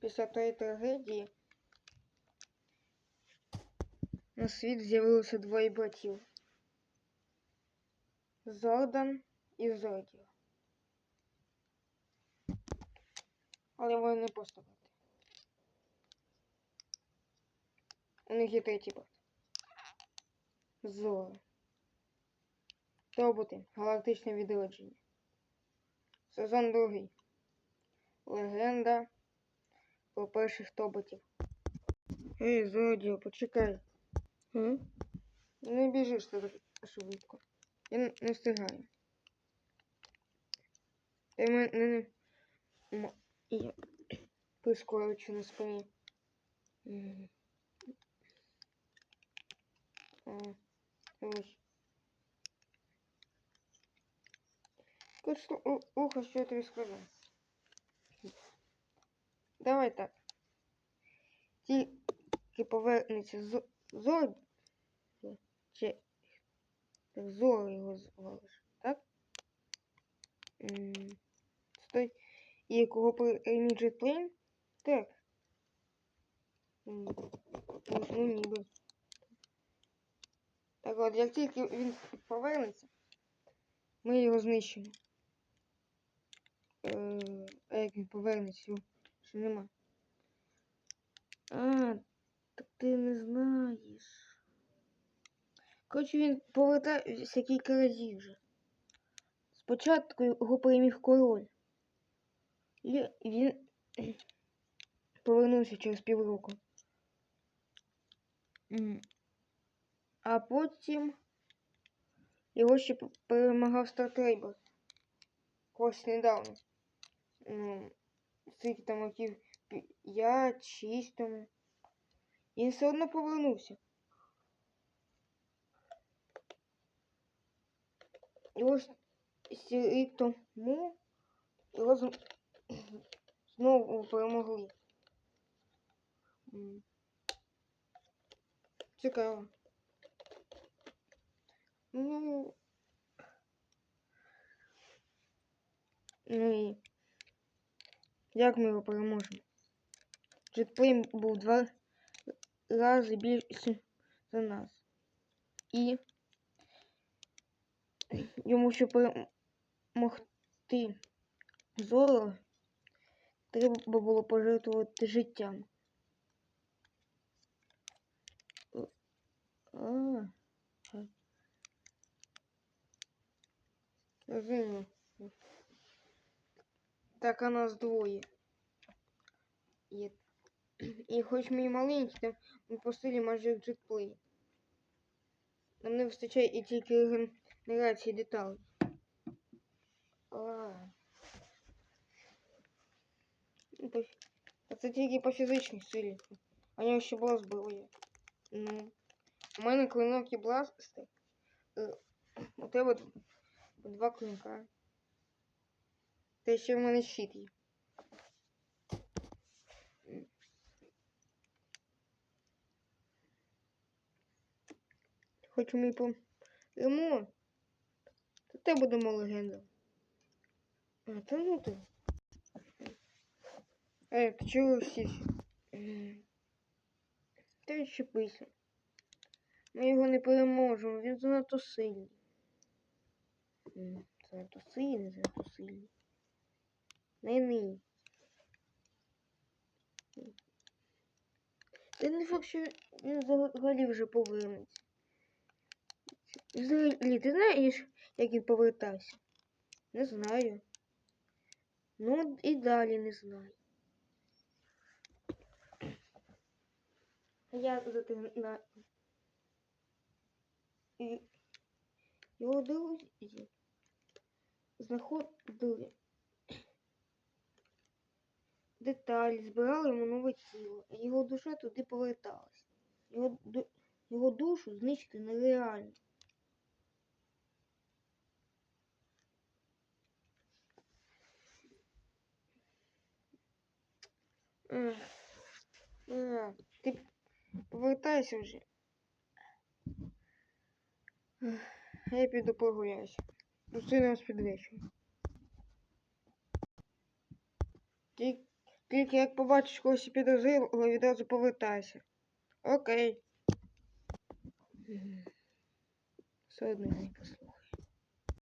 після тої трагедії на світ з'явилося двоє братів. Зордан і Зодіо. Але вони не просто брати. У них є третій брат. Зоро. Тоботи. Галактичне відродження. Сезон другий. Легенда про перших тоботів. Ей, Зодіо, почекай. М? Не біжиш так швидко. Я не, не встигаю. Ти мене не... м- Я прискорюючи на спині. М. А, ось. Коротше, у- ухо, що я тобі скажу. Давай так. Тільки повернеться з зор. Чи так зор його звалиш, так? Стой. І кого прийміть джетплейн? Так. Ну ніби. Так от, як тільки він повернеться, ми його знищимо. Е, а як він повернеться, ще нема. А, так ти не знаєш. Коротше, він повертався кілька разів вже. Спочатку його переміг король. І він повернувся через півроку. А потім його ще перемагав Стартрейбер. Ось недавно. Скільки там років 5, 6 тому. І все одно повернувся. І ось рік тому його з- знову перемогли. Цікаво. Ну, ну і як ми його переможемо? Джетплейн був два рази більше за нас. І йому, щоб перемогти Зоро, треба було пожертвувати життям. А. Так, а нас двоє. І, і хоч ми і маленькі, там ми по силі майже як джетплей. Нам не вистачає і тільки генерації деталей. А. Ну, Це тільки по фізичній силі. А нього ще була зброя. Ну. У мене клинок і бластер. У тебе два клинка. Та ще в мене щит є. Хоч ми помремо, то те будемо легендами. А, та ну ти. Ей, ти чого? М. Та відчепися. Ми його не переможемо, він занадто сильний. Занадто сильний, занадто сильний. Не ний. Та не факт, він взагалі вже повернеться. Взагалі, ти знаєш, як він повертався? Не знаю. Ну і далі не знаю. Я за тим на і його друзі знаходили деталі, збирали йому нове тіло, і його душа туди поверталась. Його, його душу знищити нереально. Ти повертайся вже. А Я піду прогуляюся. Зустрінемось під вечір. Ті- Тільки як побачиш когось підозрілого, відразу повертайся. Окей. Все одно не послухав.